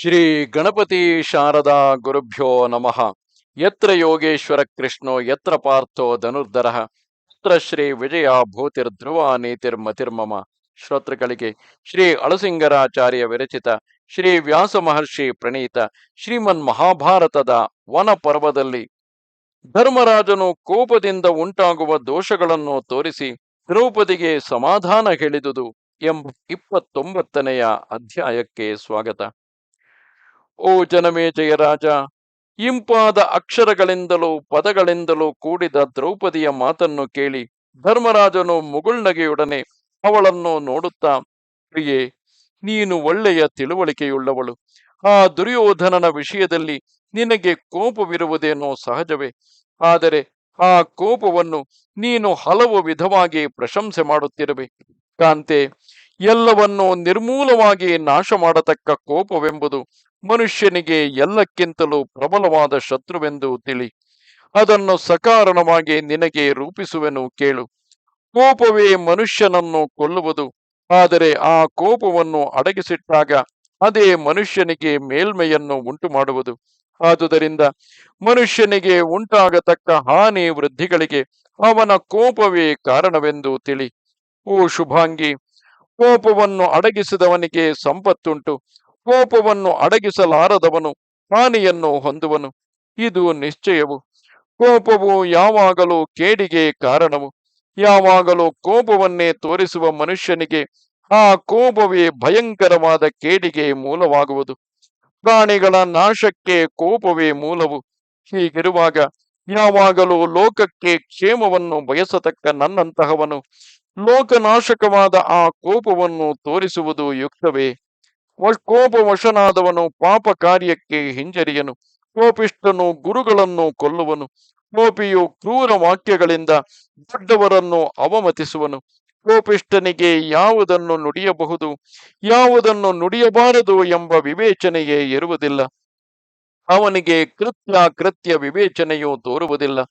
ಶ್ರೀ ಗಣಪತಿ ಶಾರದಾ ಗುರುಭ್ಯೋ ನಮಃ. ಯತ್ರ ಯೋಗೇಶ್ವರ ಕೃಷ್ಣೋ, ಯತ್ರ ಪಾರ್ಥೋ ಧನುರ್ಧರ, ಯತ್ರ ಶ್ರೀ ವಿಜಯ ಭೂತಿರ್ಧ್ರುವ ನೀತಿರ್ಮತಿರ್ಮಮ ಶ್ರೋತೃಗಳಿಗೆ ಶ್ರೀ ಅಳಸಿಂಗರಾಚಾರ್ಯ ವಿರಚಿತ ಶ್ರೀ ವ್ಯಾಸ ಮಹರ್ಷಿ ಪ್ರಣೀತ ಶ್ರೀಮನ್ ಮಹಾಭಾರತದ ವನ ಪರ್ವದಲ್ಲಿ ಧರ್ಮರಾಜನು ಕೋಪದಿಂದ ಉಂಟಾಗುವ ದೋಷಗಳನ್ನು ತೋರಿಸಿ ದ್ರೌಪದಿಗೆ ಸಮಾಧಾನ ಹೇಳಿದುದು ಎಂಬ ಇಪ್ಪತ್ತೊಂಬತ್ತನೆಯ ಅಧ್ಯಾಯಕ್ಕೆ ಸ್ವಾಗತ. ಓ ಜನಮೇ ಜಯರಾಜ ಇಂಪಾದ ಅಕ್ಷರಗಳಿಂದಲೂ ಪದಗಳಿಂದಲೂ ಕೂಡಿದ ದ್ರೌಪದಿಯ ಮಾತನ್ನು ಕೇಳಿ ಧರ್ಮರಾಜನು ಮುಗುಳ್ನಗೆಯೊಡನೆ ಅವಳನ್ನು ನೋಡುತ್ತಾ, ಪ್ರಿಯೆ, ನೀನು ಒಳ್ಳೆಯ ತಿಳುವಳಿಕೆಯುಳ್ಳವಳು. ಆ ದುರ್ಯೋಧನನ ವಿಷಯದಲ್ಲಿ ನಿನಗೆ ಕೋಪವಿರುವುದೇನೋ ಸಹಜವೇ. ಆದರೆ ಆ ಕೋಪವನ್ನು ನೀನು ಹಲವು ವಿಧವಾಗಿ ಪ್ರಶಂಸೆ ಮಾಡುತ್ತಿರುವೆ. ಕಾಂತೆ, ಎಲ್ಲವನ್ನೂ ನಿರ್ಮೂಲವಾಗಿ ನಾಶ ಮಾಡತಕ್ಕ ಕೋಪವೆಂಬುದು ಮನುಷ್ಯನಿಗೆ ಎಲ್ಲಕ್ಕಿಂತಲೂ ಪ್ರಬಲವಾದ ಶತ್ರುವೆಂದು ತಿಳಿ. ಅದನ್ನು ಸಕಾರಣವಾಗಿ ನಿನಗೆ ರೂಪಿಸುವೆನು ಕೇಳು. ಕೋಪವೇ ಮನುಷ್ಯನನ್ನು ಕೊಲ್ಲುವುದು. ಆದರೆ ಆ ಕೋಪವನ್ನು ಅಡಗಿಸಿಟ್ಟಾಗ ಅದೇ ಮನುಷ್ಯನಿಗೆ ಮೇಲ್ಮೆಯನ್ನು ಉಂಟು ಮಾಡುವುದು ಆದುದರಿಂದ ಮನುಷ್ಯನಿಗೆ ಉಂಟಾಗತಕ್ಕ ಹಾನಿ ವೃದ್ಧಿಗಳಿಗೆ ಅವನ ಕೋಪವೇ ಕಾರಣವೆಂದು ತಿಳಿ. ಓ ಶುಭಾಂಗಿ, ಕೋಪವನ್ನು ಅಡಗಿಸಿದವನಿಗೆ ಸಂಪತ್ತುಂಟು. ಕೋಪವನ್ನು ಅಡಗಿಸಲಾರದವನು, ಹಾನಿಯನ್ನು ಹೊಂದುವನು. ಇದು ನಿಶ್ಚಯವು. ಕೋಪವು ಯಾವಾಗಲೂ ಕೇಡಿಗೆ ಕಾರಣವು. ಯಾವಾಗಲೂ ಕೋಪವನ್ನೇ ತೋರಿಸುವ ಮನುಷ್ಯನಿಗೆ ಆ ಕೋಪವೇ ಭಯಂಕರವಾದ ಕೇಡಿಗೆ ಮೂಲವಾಗುವುದು. ಪ್ರಾಣಿಗಳ ನಾಶಕ್ಕೆ ಕೋಪವೇ ಮೂಲವು. ಹೀಗಿರುವಾಗ ಯಾವಾಗಲೂ ಲೋಕಕ್ಕೆ ಕ್ಷೇಮವನ್ನು ಬಯಸತಕ್ಕ ನನ್ನಂತಹವನು. ಲೋಕನಾಶಕವಾದ ಆ ಕೋಪವನ್ನು ತೋರಿಸುವುದು ಯುಕ್ತವೇ? ಕೋಪವಶನಾದವನು ಪಾಪ ಕಾರ್ಯಕ್ಕೆ ಹಿಂಜರಿಯನು. ಕೋಪಿಷ್ಟನು ಗುರುಗಳನ್ನು ಕೊಲ್ಲುವನು. ಕೋಪಿಯು ಕ್ರೂರ ವಾಕ್ಯಗಳಿಂದ ದೊಡ್ಡವರನ್ನು ಅವಮತಿಸುವನು. ಕೋಪಿಷ್ಟನಿಗೆ ಯಾವುದನ್ನು ನುಡಿಯಬಹುದು? ಯಾವುದನ್ನು ನುಡಿಯಬಾರದು ಎಂಬ ವಿವೇಚನೆಯೇ ಇರುವುದಿಲ್ಲ. ಅವನಿಗೆ ಕೃತ್ಯ ಕೃತ್ಯ ವಿವೇಚನೆಯು ತೋರುವುದಿಲ್ಲ.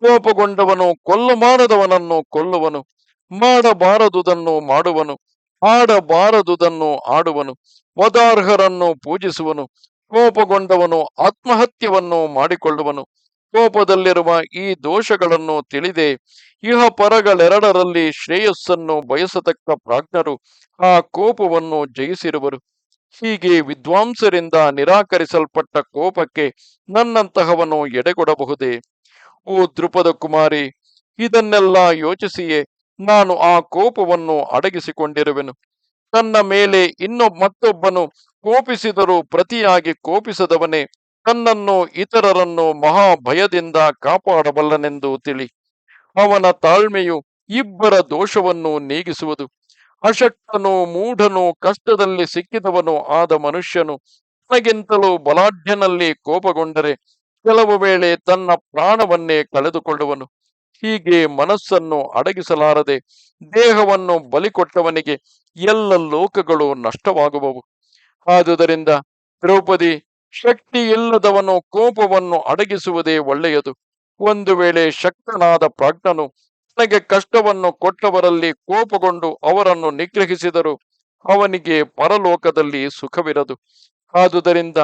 ಕೋಪಗೊಂಡವನು ಕೊಲ್ಲಬಾರದವನನ್ನು ಕೊಲ್ಲುವನು. ಮಾಡಬಾರದುದನ್ನು ಮಾಡುವನು. ಆಡಬಾರದುದನ್ನು ಆಡುವನು ವದಾರ್ಹರನ್ನು ಪೂಜಿಸುವನು, ಕೋಪಗೊಂಡವನು ಆತ್ಮಹತ್ಯವನ್ನು ಮಾಡಿಕೊಳ್ಳುವನು. ಕೋಪದಲ್ಲಿರುವ ಈ ದೋಷಗಳನ್ನು ತಿಳಿದೆ ಇಹ ಪರಗಳೆರಡರಲ್ಲಿ ಶ್ರೇಯಸ್ಸನ್ನು ಬಯಸತಕ್ಕ ಪ್ರಾಜ್ಞರು ಆ ಕೋಪವನ್ನು ಜಯಿಸಿರುವರು. ಹೀಗೆ ವಿದ್ವಾಂಸರಿಂದ ನಿರಾಕರಿಸಲ್ಪಟ್ಟ ಕೋಪಕ್ಕೆ ನನ್ನಂತಹವನು ಎಡೆಗೊಡಬಹುದೇ ಓ ದೃಪದ ಕುಮಾರಿ, ಇದನ್ನೆಲ್ಲ ಯೋಚಿಸಿಯೇ ನಾನು ಆ ಕೋಪವನ್ನು ಅಡಗಿಸಿಕೊಂಡಿರುವೆನು. ತನ್ನ ಮೇಲೆ ಇನ್ನೊ, ಮತ್ತೊಬ್ಬನು ಕೋಪಿಸಿದರೂ ಪ್ರತಿಯಾಗಿ ಕೋಪಿಸದವನೇ, ತನ್ನನ್ನು ಇತರರನ್ನು ಮಹಾ ಭಯದಿಂದ ಕಾಪಾಡಬಲ್ಲನೆಂದು ತಿಳಿ. ಅವನ ತಾಳ್ಮೆಯು ಇಬ್ಬರ ದೋಷವನ್ನು ನೀಗಿಸುವುದು. ಅಶಕ್ತನು ಮೂಢನು ಕಷ್ಟದಲ್ಲಿ ಸಿಕ್ಕಿದವನು ಆದ ಮನುಷ್ಯನು ತನಗಿಂತಲೂ ಬಲಾಢ್ಯನಲ್ಲಿ ಕೋಪಗೊಂಡರೆ, ಕೆಲವು ವೇಳೆ ತನ್ನ ಪ್ರಾಣವನ್ನೇ ಕಳೆದುಕೊಳ್ಳುವನು. ಹೀಗೆ ಮನಸ್ಸನ್ನು ಅಡಗಿಸಲಾರದೆ ದೇಹವನ್ನು ಬಲಿಕೊಟ್ಟವನಿಗೆ ಎಲ್ಲ ಲೋಕಗಳು ನಷ್ಟವಾಗುವವು. ಆದುದರಿಂದ ದ್ರೌಪದಿ ಶಕ್ತಿ ಇಲ್ಲದವನು ಕೋಪವನ್ನು ಅಡಗಿಸುವುದೇ ಒಳ್ಳೆಯದು. ಒಂದು ವೇಳೆ ಶಕ್ತನಾದ ಪ್ರಾಜ್ಞನು ತನಗೆ ಕಷ್ಟವನ್ನು ಕೊಟ್ಟವರಲ್ಲಿ ಕೋಪಗೊಂಡು ಅವರನ್ನು ನಿಗ್ರಹಿಸಿದರು ಅವನಿಗೆ ಪರಲೋಕದಲ್ಲಿ ಸುಖವಿರದು. ಆದುದರಿಂದ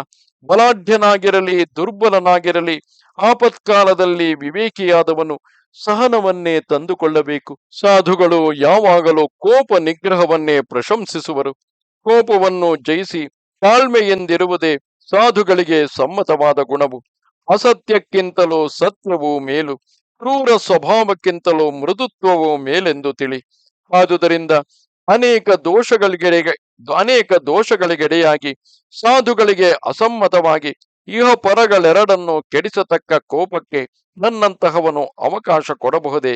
ಬಲಾಢ್ಯನಾಗಿರಲಿ, ದುರ್ಬಲನಾಗಿರಲಿ, ಆಪತ್ಕಾಲದಲ್ಲಿ ವಿವೇಕಿಯಾದವನು ಸಹನವನ್ನೇ ತಂದುಕೊಳ್ಳಬೇಕು. ಸಾಧುಗಳು ಯಾವಾಗಲೂ ಕೋಪ ನಿಗ್ರಹವನ್ನೇ ಪ್ರಶಂಸಿಸುವರು. ಕೋಪವನ್ನು ಜಯಿಸಿ ತಾಳ್ಮೆಯೆಂದಿರುವುದೇ ಸಾಧುಗಳಿಗೆ ಸಮ್ಮತವಾದ ಗುಣವು. ಅಸತ್ಯಕ್ಕಿಂತಲೂ ಸತ್ಯವು ಮೇಲು. ಕ್ರೂರ ಸ್ವಭಾವಕ್ಕಿಂತಲೂ ಮೃದುತ್ವವು ಮೇಲೆಂದು ತಿಳಿ. ಆದುದರಿಂದ ಅನೇಕ ದೋಷಗಳಿಗೆಡೆಗೆ, ಅನೇಕ ದೋಷಗಳಿಗೆಡೆಯಾಗಿ ಸಾಧುಗಳಿಗೆ ಅಸಮ್ಮತವಾಗಿ ಇಹ ಪರಗಳೆರಡನ್ನು ಕೆಡಿಸತಕ್ಕ ಕೋಪಕ್ಕೆ ನನ್ನಂತಹವನು ಅವಕಾಶ ಕೊಡಬಹುದೇ?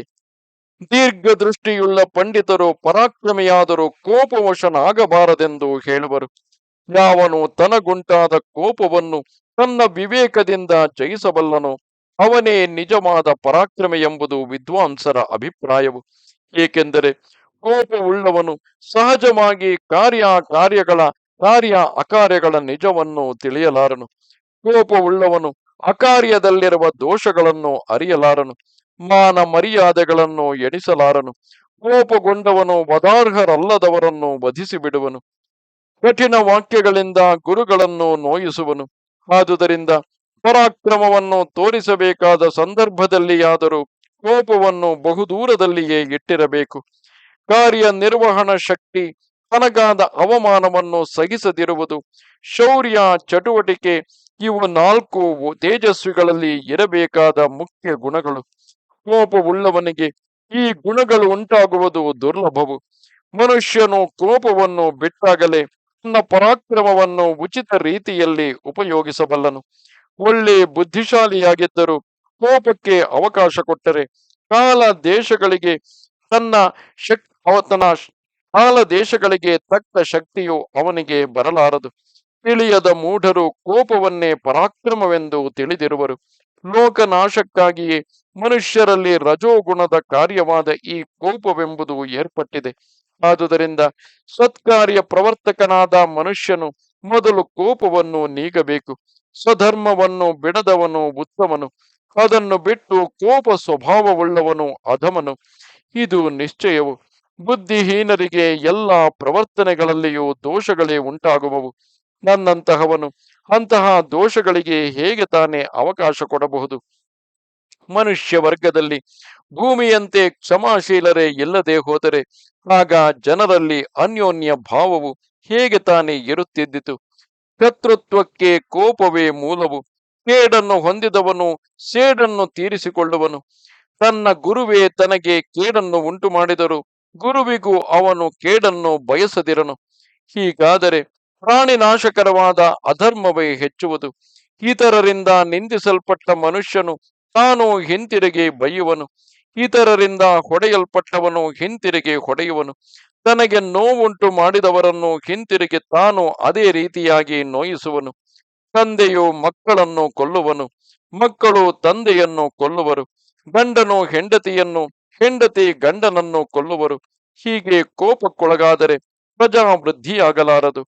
ದೀರ್ಘ ದೃಷ್ಟಿಯುಳ್ಳ ಪಂಡಿತರು ಪರಾಕ್ರಮಿಯಾದರೂ ಕೋಪವಶನಾಗಬಾರದೆಂದು ಹೇಳುವರು. ಯಾವನು ತನಗುಂಟಾದ ಕೋಪವನ್ನು ತನ್ನ ವಿವೇಕದಿಂದ ಜಯಿಸಬಲ್ಲನು, ಅವನೇ ನಿಜವಾದ ಪರಾಕ್ರಮೆ ಎಂಬುದು ವಿದ್ವಾಂಸರ ಅಭಿಪ್ರಾಯವು. ಏಕೆಂದರೆ ಕೋಪವುಳ್ಳವನು ಸಹಜವಾಗಿ ಕಾರ್ಯ ಕಾರ್ಯಗಳ ಕಾರ್ಯ ಅಕಾರ್ಯಗಳ ನಿಜವನ್ನು ತಿಳಿಯಲಾರನು. ಕೋಪವುಳ್ಳವನು ಅಕಾರ್ಯದಲ್ಲಿರುವ ದೋಷಗಳನ್ನು ಅರಿಯಲಾರನು, ಮಾನ ಮರ್ಯಾದೆಗಳನ್ನು ಎಣಿಸಲಾರನು, ಕೋಪಗೊಂಡವನು ವದಾರ್ಹರಲ್ಲದವರನ್ನು ವಧಿಸಿ ಬಿಡುವನು ಕಠಿಣ ವಾಕ್ಯಗಳಿಂದ ಗುರುಗಳನ್ನು ನೋಯಿಸುವನು, ಆದುದರಿಂದ ಪರಾಕ್ರಮವನ್ನು ತೋರಿಸಬೇಕಾದ ಸಂದರ್ಭದಲ್ಲಿಯಾದರೂ ಕೋಪವನ್ನು ಬಹುದೂರದಲ್ಲಿಯೇ ಇಟ್ಟಿರಬೇಕು. ಕಾರ್ಯ ನಿರ್ವಹಣಾ ಶಕ್ತಿ ತನಗಾದ ಅವಮಾನವನ್ನು ಸಹಿಸದಿರುವುದು, ಶೌರ್ಯ ಚಟುವಟಿಕೆ ಇವು ನಾಲ್ಕು ತೇಜಸ್ವಿಗಳಲ್ಲಿ ಇರಬೇಕಾದ ಮುಖ್ಯ ಗುಣಗಳು. ಕೋಪವುಳ್ಳವನಿಗೆ ಈ ಗುಣಗಳು ಉಂಟಾಗುವುದು ದುರ್ಲಭವು. ಮನುಷ್ಯನು ಕೋಪವನ್ನು ಬಿಟ್ಟಾಗಲೇ ತನ್ನ ಪರಾಕ್ರಮವನ್ನು ಉಚಿತ ರೀತಿಯಲ್ಲಿ ಉಪಯೋಗಿಸಬಲ್ಲನು. ಒಳ್ಳೆ ಬುದ್ಧಿಶಾಲಿಯಾಗಿದ್ದರೂ ಕೋಪಕ್ಕೆ ಅವಕಾಶ ಕೊಟ್ಟರೆ ಕಾಲ ದೇಶಗಳಿಗೆ ತನ್ನ ಶಕ್ತಿ ಅವತನ ಕಾಲ ದೇಶಗಳಿಗೆ ತಕ್ಕ ಶಕ್ತಿಯು ಅವನಿಗೆ ಬರಲಾರದು. ತಿಳಿಯದ ಮೂಢರು ಕೋಪವನ್ನೇ ಪರಾಕ್ರಮವೆಂದು ತಿಳಿದಿರುವರು. ಲೋಕನಾಶಕ್ಕಾಗಿಯೇ ಮನುಷ್ಯರಲ್ಲಿ ರಜೋಗುಣದ ಕಾರ್ಯವಾದ ಈ ಕೋಪವೆಂಬುದು ಏರ್ಪಟ್ಟಿದೆ. ಆದುದರಿಂದ ಸತ್ಕಾರ್ಯ ಪ್ರವರ್ತಕನಾದ ಮನುಷ್ಯನು ಮೊದಲು ಕೋಪವನ್ನು ನೀಗಬೇಕು, ಸ್ವಧರ್ಮವನ್ನು ಬಿಡದವನು ಉತ್ತಮನು, ಅದನ್ನು ಬಿಟ್ಟು ಕೋಪ ಸ್ವಭಾವವುಳ್ಳವನು ಅಧಮನು. ಇದು ನಿಶ್ಚಯವು. ಬುದ್ಧಿಹೀನರಿಗೆ ಎಲ್ಲ ಪ್ರವರ್ತನೆಗಳಲ್ಲಿಯೂ ದೋಷಗಳೇ ಉಂಟಾಗುವವು. ನನ್ನಂತಹವನು ಅಂತಹ ದೋಷಗಳಿಗೆ ಹೇಗೆ ತಾನೇ ಅವಕಾಶ ಕೊಡಬಹುದು? ಮನುಷ್ಯ ವರ್ಗದಲ್ಲಿ ಭೂಮಿಯಂತೆ ಕ್ಷಮಾಶೀಲರೇ ಇಲ್ಲದೆ ಹೋದರೆ ಆಗ ಜನರಲ್ಲಿ ಅನ್ಯೋನ್ಯ ಭಾವವು ಹೇಗೆ ತಾನೇ ಇರುತ್ತಿದ್ದಿತು ಕರ್ತೃತ್ವಕ್ಕೆ ಕೋಪವೇ ಮೂಲವು. ಕೇಡನ್ನು ಹೊಂದಿದವನು, ಸೇಡನ್ನು ತೀರಿಸಿಕೊಳ್ಳುವನು. ತನ್ನ ಗುರುವೇ ತನಗೆ ಕೇಡನ್ನು ಉಂಟು ಮಾಡಿದರು ಗುರುವಿಗೂ ಅವನು ಕೇಡನ್ನು ಬಯಸದಿರನು. ಹೀಗಾದರೆ ಪ್ರಾಣಿನಾಶಕರವಾದ ಅಧರ್ಮವೇ ಹೆಚ್ಚುವುದು. ಇತರರಿಂದ ನಿಂದಿಸಲ್ಪಟ್ಟ ಮನುಷ್ಯನು ತಾನು ಹಿಂತಿರುಗಿ ಬೈಯುವನು ಇತರರಿಂದ ಹೊಡೆಯಲ್ಪಟ್ಟವನು ಹಿಂತಿರುಗಿ ಹೊಡೆಯುವನು. ತನಗೆ ನೋವುಂಟು ಮಾಡಿದವರನ್ನು ಹಿಂತಿರುಗಿ ತಾನು ಅದೇ ರೀತಿಯಾಗಿ ನೋಯಿಸುವನು. ತಂದೆಯು ಮಕ್ಕಳನ್ನು ಕೊಲ್ಲುವನು. ಮಕ್ಕಳು ತಂದೆಯನ್ನು ಕೊಲ್ಲುವರು. ಗಂಡನು ಹೆಂಡತಿಯನ್ನು, ಹೆಂಡತಿ ಗಂಡನನ್ನು ಕೊಲ್ಲುವರು. ಹೀಗೆ ಕೋಪಕ್ಕೊಳಗಾದರೆ ಪ್ರಜಾವೃದ್ಧಿಯಾಗಲಾರದು.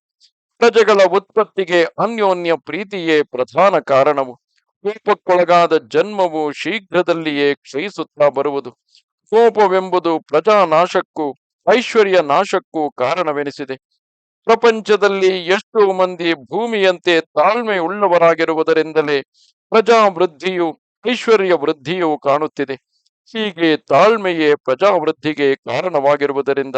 ಪ್ರಜೆಗಳ ಉತ್ಪತ್ತಿಗೆ ಅನ್ಯೋನ್ಯ ಪ್ರೀತಿಯೇ ಪ್ರಧಾನ ಕಾರಣವು. ಕೋಪಕ್ಕೊಳಗಾದ ಜನ್ಮವು ಶೀಘ್ರದಲ್ಲಿಯೇ ಕ್ಷಯಿಸುತ್ತಾ ಬರುವುದು. ಕೋಪವೆಂಬುದು ಪ್ರಜಾನಾಶಕ್ಕೂ, ಐಶ್ವರ್ಯ ನಾಶಕ್ಕೂ ಕಾರಣವೆನಿಸಿದೆ. ಪ್ರಪಂಚದಲ್ಲಿ ಎಷ್ಟು ಮಂದಿ ಭೂಮಿಯಂತೆ ತಾಳ್ಮೆ ಉಳ್ಳವರಾಗಿರುವುದರಿಂದಲೇ ಪ್ರಜಾವೃದ್ಧಿಯು, ಐಶ್ವರ್ಯ ವೃದ್ಧಿಯು ಕಾಣುತ್ತಿದೆ. ಹೀಗೆ ತಾಳ್ಮೆಯೇ ಪ್ರಜಾವೃದ್ಧಿಗೆ ಕಾರಣವಾಗಿರುವುದರಿಂದ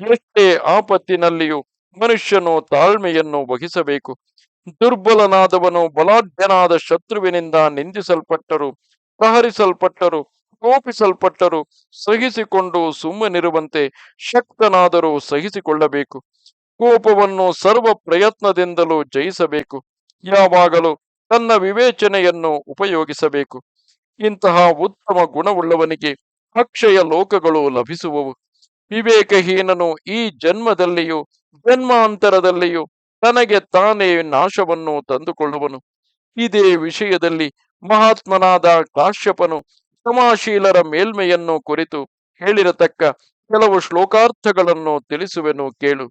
ಎಷ್ಟೇ ಆಪತ್ತಿನಲ್ಲಿಯೂ ಮನುಷ್ಯನು ತಾಳ್ಮೆಯನ್ನು ವಹಿಸಬೇಕು. ದುರ್ಬಲನಾದವನು ಬಲಾಢ್ಯನಾದ ಶತ್ರುವಿನಿಂದ ನಿಂದಿಸಲ್ಪಟ್ಟರು, ಪ್ರಹರಿಸಲ್ಪಟ್ಟರು, ಕೋಪಿಸಲ್ಪಟ್ಟರು, ಸಹಿಸಿಕೊಂಡು ಸುಮ್ಮನಿರುವಂತೆ ಶಕ್ತನಾದರೂ ಸಹಿಸಿಕೊಳ್ಳಬೇಕು. ಕೋಪವನ್ನು ಸರ್ವ ಪ್ರಯತ್ನದಿಂದಲೂ ಜಯಿಸಬೇಕು. ಯಾವಾಗಲೂ ತನ್ನ ವಿವೇಚನೆಯನ್ನು ಉಪಯೋಗಿಸಬೇಕು. ಇಂತಹ ಉತ್ತಮ ಗುಣವುಳ್ಳವನಿಗೆ ಅಕ್ಷಯ ಲೋಕಗಳು ಲಭಿಸುವವು. ವಿವೇಕಹೀನನು ಈ ಜನ್ಮದಲ್ಲಿಯೂ ಜನ್ಮಾಂತರದಲ್ಲಿಯೂ ತನಗೆ ತಾನೇ ನಾಶವನ್ನು ತಂದುಕೊಳ್ಳುವನು. ಇದೇ ವಿಷಯದಲ್ಲಿ ಮಹಾತ್ಮನಾದ ಕಾಶ್ಯಪನು ಕ್ಷಮಾಶೀಲರ ಮೇಲ್ಮೆಯನ್ನು ಕುರಿತು ಹೇಳಿರತಕ್ಕ ಕೆಲವು ಶ್ಲೋಕಾರ್ಥಗಳನ್ನು ತಿಳಿಸುವೆನು ಕೇಳು.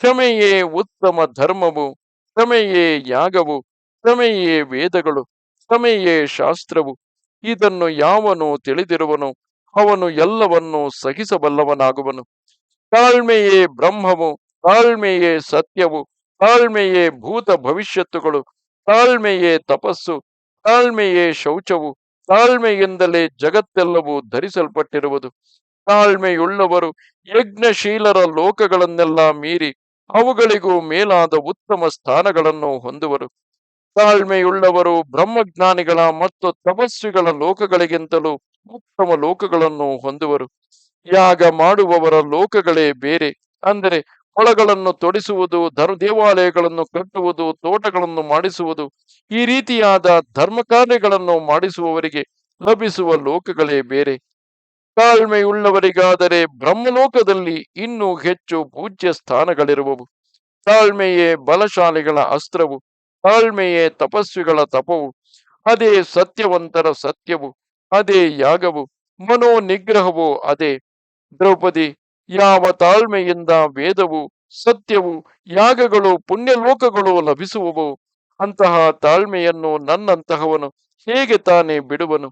ಕ್ಷಮೆಯೇ ಉತ್ತಮ ಧರ್ಮವು, ಕ್ಷಮೆಯೇ ಯಾಗವು, ಕ್ಷಮೆಯೇ ವೇದಗಳು, ಕ್ಷಮೆಯೇ ಶಾಸ್ತ್ರವು, ಇದನ್ನು ಯಾವನು ತಿಳಿದಿರುವನು, ಅವನು ಎಲ್ಲವನ್ನೂ ಸಹಿಸಬಲ್ಲವನಾಗುವನು. ತಾಳ್ಮೆಯೇ ಬ್ರಹ್ಮವು ತಾಳ್ಮೆಯೇ ಸತ್ಯವು, ತಾಳ್ಮೆಯೇ ಭೂತ ಭವಿಷ್ಯತ್ತುಗಳು, ತಾಳ್ಮೆಯೇ ತಪಸ್ಸು, ತಾಳ್ಮೆಯೇ ಶೌಚವು, ತಾಳ್ಮೆಯಿಂದಲೇ ಜಗತ್ತೆಲ್ಲವೂ ಧರಿಸಲ್ಪಟ್ಟಿರುವುದು. ತಾಳ್ಮೆಯುಳ್ಳವರು ಯಜ್ಞಶೀಲರ ಲೋಕಗಳನ್ನೆಲ್ಲ ಮೀರಿ ಅವುಗಳಿಗೂ ಮೇಲಾದ ಉತ್ತಮ ಸ್ಥಾನಗಳನ್ನು ಹೊಂದುವರು. ತಾಳ್ಮೆಯುಳ್ಳವರು ಬ್ರಹ್ಮಜ್ಞಾನಿಗಳ ಮತ್ತು ತಪಸ್ವಿಗಳ ಲೋಕಗಳಿಗಿಂತಲೂ ಉತ್ತಮ ಲೋಕಗಳನ್ನು ಹೊಂದುವರು. ಯಾಗ ಮಾಡುವವರ ಲೋಕಗಳೇ ಬೇರೆ, ಅಂದರೆ ಹೊಳಗಳನ್ನು ತೊಡಿಸುವುದು ಧರ್ಮ ದೇವಾಲಯಗಳನ್ನು ಕಟ್ಟುವುದು, ತೋಟಗಳನ್ನು ಮಾಡಿಸುವುದು, ಈ ರೀತಿಯಾದ ಧರ್ಮ ಕಾರ್ಯಗಳನ್ನು ಮಾಡಿಸುವವರಿಗೆ ಲಭಿಸುವ ಲೋಕಗಳೇ ಬೇರೆ. ತಾಳ್ಮೆಯುಳ್ಳವರಿಗಾದರೆ ಬ್ರಹ್ಮಲೋಕದಲ್ಲಿ ಇನ್ನೂ ಹೆಚ್ಚು ಪೂಜ್ಯ ಸ್ಥಾನಗಳಿರುವವು. ತಾಳ್ಮೆಯೇ ಬಲಶಾಲಿಗಳ ಅಸ್ತ್ರವು, ತಾಳ್ಮೆಯೇ ತಪಸ್ವಿಗಳ ತಪವು, ಅದೇ ಸತ್ಯವಂತರ ಸತ್ಯವು, ಅದೇ ಯಾಗವು ಮನೋ ನಿಗ್ರಹವು ಅದೇ. ದ್ರೌಪದಿ ಯಾವ ತಾಳ್ಮೆಯಿಂದ ವೇದವು, ಸತ್ಯವು, ಯಾಗಗಳು, ಪುಣ್ಯಲೋಕಗಳು ಲಭಿಸುವವು ಅಂತಹ ತಾಳ್ಮೆಯನ್ನು ನನ್ನಂತಹವನು ಹೇಗೆ ತಾನೇ ಬಿಡುವನು?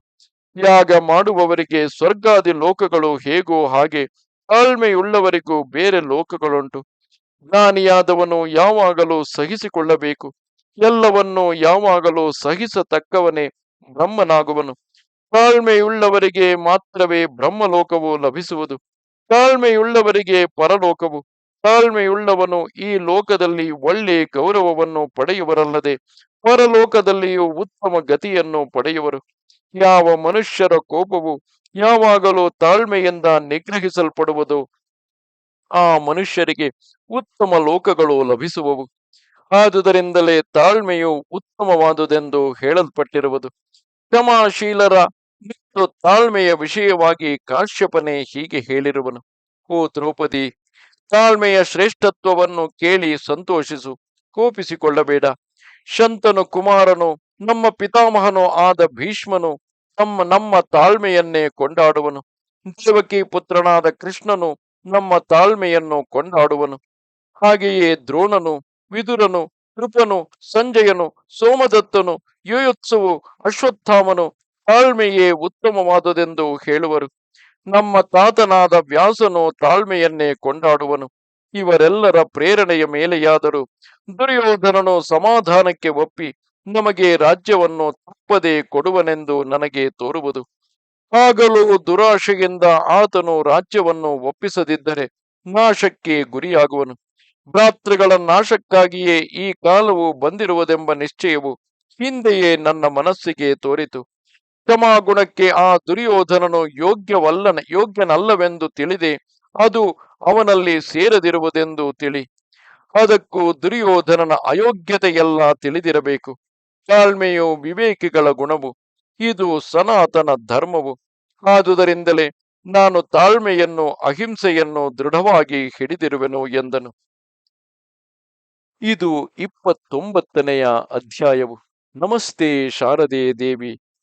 ಯಾಗ ಮಾಡುವವರಿಗೆ ಸ್ವರ್ಗಾದಿ ಲೋಕಗಳು ಹೇಗೋ ಹಾಗೆ ತಾಳ್ಮೆಯುಳ್ಳವರಿಗೂ ಬೇರೆ ಲೋಕಗಳುಂಟು. ಜ್ಞಾನಿಯಾದವನು ಯಾವಾಗಲೂ ಸಹಿಸಿಕೊಳ್ಳಬೇಕು, ಎಲ್ಲವನ್ನು ಯಾವಾಗಲೂ ಸಹಿಸತಕ್ಕವನೇ ಬ್ರಹ್ಮನಾಗುವನು. ತಾಳ್ಮೆಯುಳ್ಳವರಿಗೆ ಮಾತ್ರವೇ ಬ್ರಹ್ಮಲೋಕವು ಲಭಿಸುವುದು. ತಾಳ್ಮೆಯುಳ್ಳವರಿಗೆ ಪರಲೋಕವು. ತಾಳ್ಮೆಯುಳ್ಳವನು ಈ ಲೋಕದಲ್ಲಿ ಒಳ್ಳೆ ಗೌರವವನ್ನು ಪಡೆಯುವರಲ್ಲದೆ ಪರಲೋಕದಲ್ಲಿಯೂ ಉತ್ತಮ ಗತಿಯನ್ನು ಪಡೆಯುವರು. ಯಾವ ಮನುಷ್ಯರ ಕೋಪವು ಯಾವಾಗಲೂ ತಾಳ್ಮೆಯಿಂದ ನಿಗ್ರಹಿಸಲ್ಪಡುವುದು. ಆ ಮನುಷ್ಯರಿಗೆ ಉತ್ತಮ ಲೋಕಗಳು ಲಭಿಸುವವು. ಆದುದರಿಂದಲೇ ತಾಳ್ಮೆಯು ಉತ್ತಮವಾದುದೆಂದು ಹೇಳಲ್ಪಟ್ಟಿರುವುದು. ಕ್ಷಮಾಶೀಲರ ಮತ್ತು ತಾಳ್ಮೆಯ ವಿಷಯವಾಗಿ ಕಾಶ್ಯಪನೆ ಹೀಗೆ ಹೇಳಿರುವನು ಓ ದ್ರೌಪದಿ, ತಾಳ್ಮೆಯ ಶ್ರೇಷ್ಠತ್ವವನ್ನು ಕೇಳಿ ಸಂತೋಷಿಸು, ಕೋಪಿಸಿಕೊಳ್ಳಬೇಡ. ಶಂತನು ಕುಮಾರನು, ನಮ್ಮ ಪಿತಾಮಹನು ಆದ ಭೀಷ್ಮನು ನಮ್ಮ ನಮ್ಮ ತಾಳ್ಮೆಯನ್ನೇ ಕೊಂಡಾಡುವನು. ದೇವಕಿ ಪುತ್ರನಾದ ಕೃಷ್ಣನು ನಮ್ಮ ತಾಳ್ಮೆಯನ್ನು ಕೊಂಡಾಡುವನು. ಹಾಗೆಯೇ ದ್ರೋಣನು, ವಿದುರನು ಕೃಪನು ಸಂಜಯನು, ಸೋಮದತ್ತನು, ಯುಯುತ್ಸುವು, ಅಶ್ವತ್ಥಾಮನು ತಾಳ್ಮೆಯೇ ಉತ್ತಮವಾದುದೆಂದು ಹೇಳುವರು. ನಮ್ಮ ತಾತನಾದ ವ್ಯಾಸನು ತಾಳ್ಮೆಯನ್ನೇ ಕೊಂಡಾಡುವನು. ಇವರೆಲ್ಲರ ಪ್ರೇರಣೆಯ ಮೇಲೆಯಾದರೂ. ದುರ್ಯೋಧನನು ಸಮಾಧಾನಕ್ಕೆ ಒಪ್ಪಿ, ನಮಗೆ ರಾಜ್ಯವನ್ನು ತಪ್ಪದೆ ಕೊಡುವನೆಂದು ನನಗೆ ತೋರುವುದು. ಆಗಲೂ ದುರಾಶೆಯಿಂದ ಆತನು ರಾಜ್ಯವನ್ನು ಒಪ್ಪಿಸದಿದ್ದರೆ ನಾಶಕ್ಕೆ ಗುರಿಯಾಗುವನು. ಭ್ರಾತೃಗಳ ನಾಶಕ್ಕಾಗಿಯೇ ಈ ಕಾಲವು ಬಂದಿರುವುದೆಂಬ ನಿಶ್ಚಯವು ಹಿಂದೆಯೇ ನನ್ನ ಮನಸ್ಸಿಗೆ ತೋರಿತು. ಕ್ಷಮಾಗುಣಕ್ಕೆ ಆ ದುರ್ಯೋಧನನು ಯೋಗ್ಯವಲ್ಲನ, ಯೋಗ್ಯನಲ್ಲವೆಂದು ತಿಳಿದೆ, ಅದು ಅವನಲ್ಲಿ ಸೇರದಿರುವುದೆಂದು ತಿಳಿ. ಅದಕ್ಕೂ ದುರ್ಯೋಧನನ ಅಯೋಗ್ಯತೆಯೆಲ್ಲ ತಿಳಿದಿರಬೇಕು. ತಾಳ್ಮೆಯು ವಿವೇಕಿಗಳ ಗುಣವು, ಇದು ಸನಾತನ ಧರ್ಮವು. ಆದುದರಿಂದಲೇ ನಾನು ತಾಳ್ಮೆಯನ್ನು, ಅಹಿಂಸೆಯನ್ನು ದೃಢವಾಗಿ ಹಿಡಿದಿರುವೆನು ಎಂದನು. ಇದು ಇಪ್ಪತ್ತೊಂಬತ್ತನೆಯ ಅಧ್ಯಾಯವು. ನಮಸ್ತೆ ಶಾರದೆ ದೇವಿ.